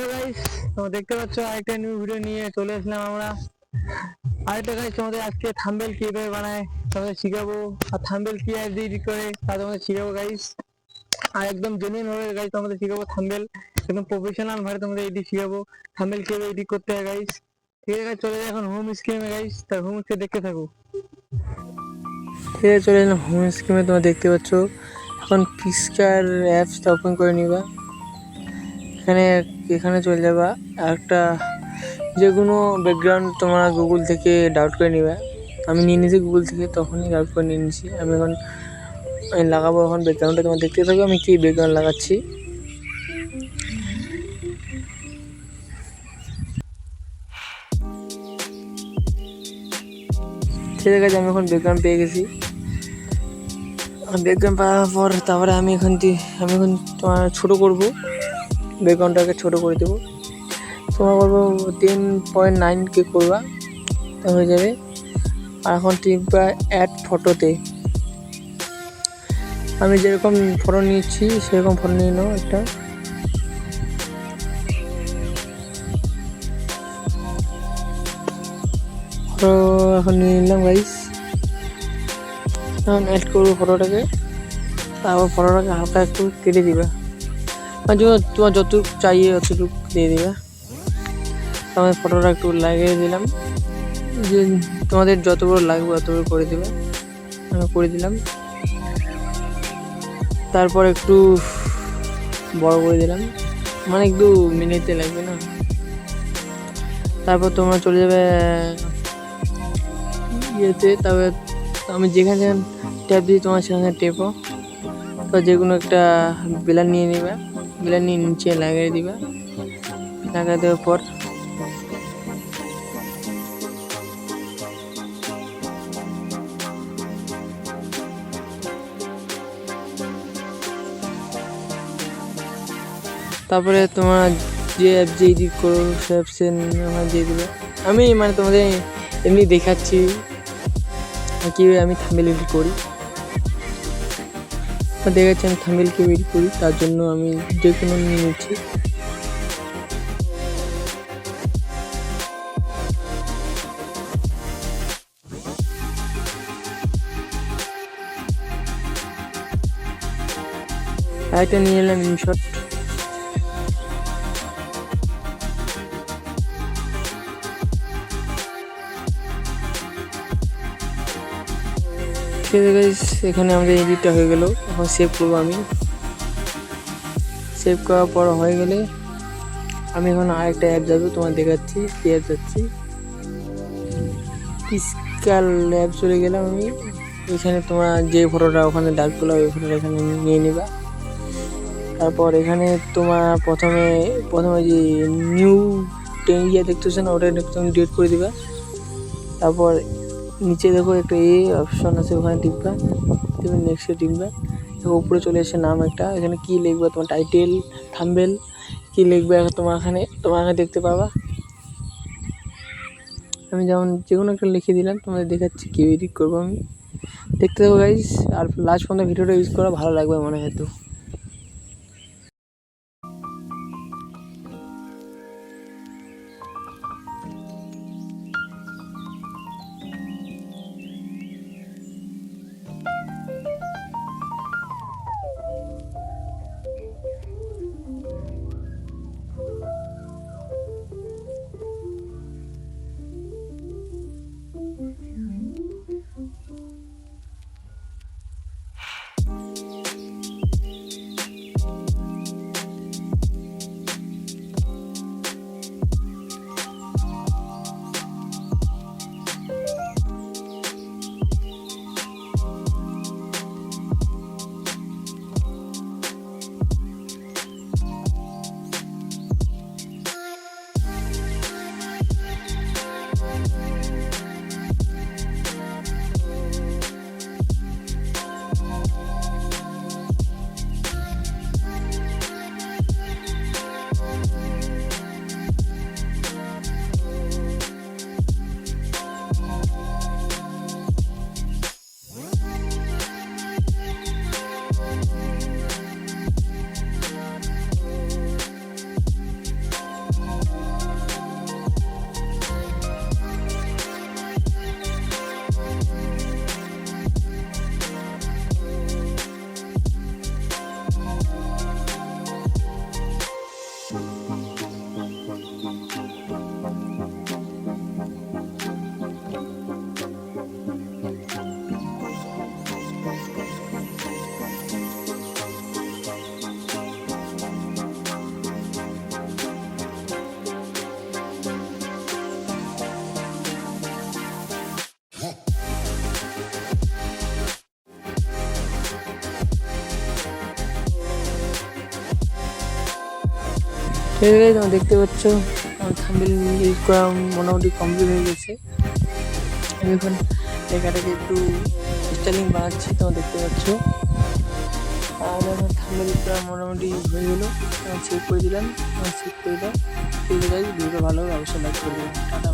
Hello guys তোমরা দেখতে পাচ্ছ আরেকটা নিউ ভিডিও নিয়ে চলে এসলাম আমরা। আরেকটা গাইস তোমাদের আজকে থাম্বেল কীভাবে বানায়, তোমাদের শিখাবো। আর থাম্বেল কি এডিট করে, তা তোমাদের শিখাবো গাইস আর একদম জেনুইন ভাবে গাইস তোমাদের শিখাবো থাম্বেল একদম প্রফেশনাল ভাবে তোমাদের এডিট শিখাবো। থাম্বেল কীভাবে এডিট করতে হয় গাইস ঠিক আছে চলে যাই এখন হোম স্ক্রিনে গাইস তার হোম স্ক্রিন দেখতে থাকো। ঠিক আছে, চলে এলাম হোম স্ক্রিনে তোমরা দেখতে পাচ্ছ। এখন পিসকার অ্যাপসটা ওপেন করে নিবা। এখানে এখানে চলে যাবা। একটা যে কোনো ব্যাকগ্রাউন্ড তোমরা গুগল থেকে ডাউট করে নিবে। আমি নিয়ে নিয়েছি গুগল থেকে, তখনই ডাউট করে নিয়ে নিয়েছি। আমি এখন, আমি লাগাবো এখন ব্যাকগ্রাউন্ডটা তোমার দেখতে থাকো আমি কি ব্যাকগ্রাউন্ড লাগাচ্ছি। ঠিক আছে, আমি এখন ব্যাকগ্রাউন্ড পেয়ে গেছি। ব্যাকগ্রাউন্ড পাওয়ার পর তারপরে আমি এখন আমি এখন তোমার ছোটো করব। ব্যাকগ্রাউন্ডটাকে ছোটো করে দেবো। তোমার বলব টেন পয়েন্ট নাইন কে করবা, তা হয়ে যাবে। আর এখন টিপবা অ্যাড ফটোতে আমি যেরকম ফটো নিচ্ছি, সেরকম ফটো নিয়ে নাও একটা। ফটো এখন নিয়ে নিলাম গাইস এখন অ্যাড করব ফটোটাকে তারপর ফটোটাকে হালকা একটু কেটে দিবা। যখন তোমার যতটুকু চাইয়ে অতটুকু দিয়ে দিবা তোমার ফটোটা একটু লাগিয়ে দিলাম যে তোমাদের যত বড় লাগবে অত বড় করে দেবে আমি করে দিলাম তারপর একটু বড় করে দিলাম মানে একটু মিনিতে লাগবে না তারপর তোমরা চলে যাবে ইয়েতে তবে আমি যেখানে যেখানে ট্যাপ দিই তোমার সেখানে টেপো তো যে কোনো একটা বেলার নিয়ে নিবা নিয়ে নিচে লাগিয়ে দিবা। লাগিয়ে দেওয়ার পর তারপরে তোমার যে অ্যাপ যে এডিট করো, সে অ্যাপসে আমার দিয়ে দিবে। আমি মানে তোমাদের এমনি দেখাচ্ছি কীভাবে আমি এডিট করি। তো কাছে আমি থাম্বেল কীভাবে করি, তার জন্য আমি যে কোনো নিয়ে নিচ্ছি। নিয়ে এলাম ইনশট। ঠিক আছে এখানে আমাদের এডিটটা হয়ে গেল। এখন সেভ করব আমি। সেভ করার পর হয়ে গেলে আমি এখন আরেকটা অ্যাপ যাব তোমার দেখাচ্ছি। কি অ্যাপ যাচ্ছি? পিসকাল অ্যাপ চলে গেলাম আমি। এখানে তোমার যে ফটোটা ওখানে ডাক করলাম ওই ফটোটা এখানে নিয়ে নিবা। তারপর এখানে তোমার প্রথমে প্রথমে যে নিউ ইয়ে দেখতেছো না, ওটা একটু তুমি ডিলিট করে দিবা। তারপর নিচে দেখো একটা এ অপশন আছে, ওখানে টিপবা তুমি নেক্সটে টিপবা দেখো, উপরে চলে এসে নাম একটা। এখানে কি লিখবা? তোমার টাইটেল থাম্বেল কি লিখবে? তোমার এখানে তোমার এখানে দেখতে পাবা। আমি যেমন যে কোনো একটা লিখে দিলাম, তোমাদের দেখাচ্ছি কি এডিট করব আমি। দেখতে থাকো গাইস আর লাস্ট পর্যন্ত ভিডিওটা ইউজ করা ভালো লাগবে মনে হয় তো। এই তোমরা দেখতে পাচ্ছ, আমার থাম্বেল ইউজ করা মোটামুটি কমপ্লিট হয়ে গেছে। আমি এখন লেখাটাকে একটু স্টাইলিং বানাচ্ছি, তোমরা দেখতে পাচ্ছ। আর আমার থাম্বেল করা মোটামুটি হয়ে গেলো। চেক করে দিলাম চেক করে দাও। ঠিক আছে ভিডিওটা ভালো হবে অবশ্যই লাইক করে দিলাম টাটা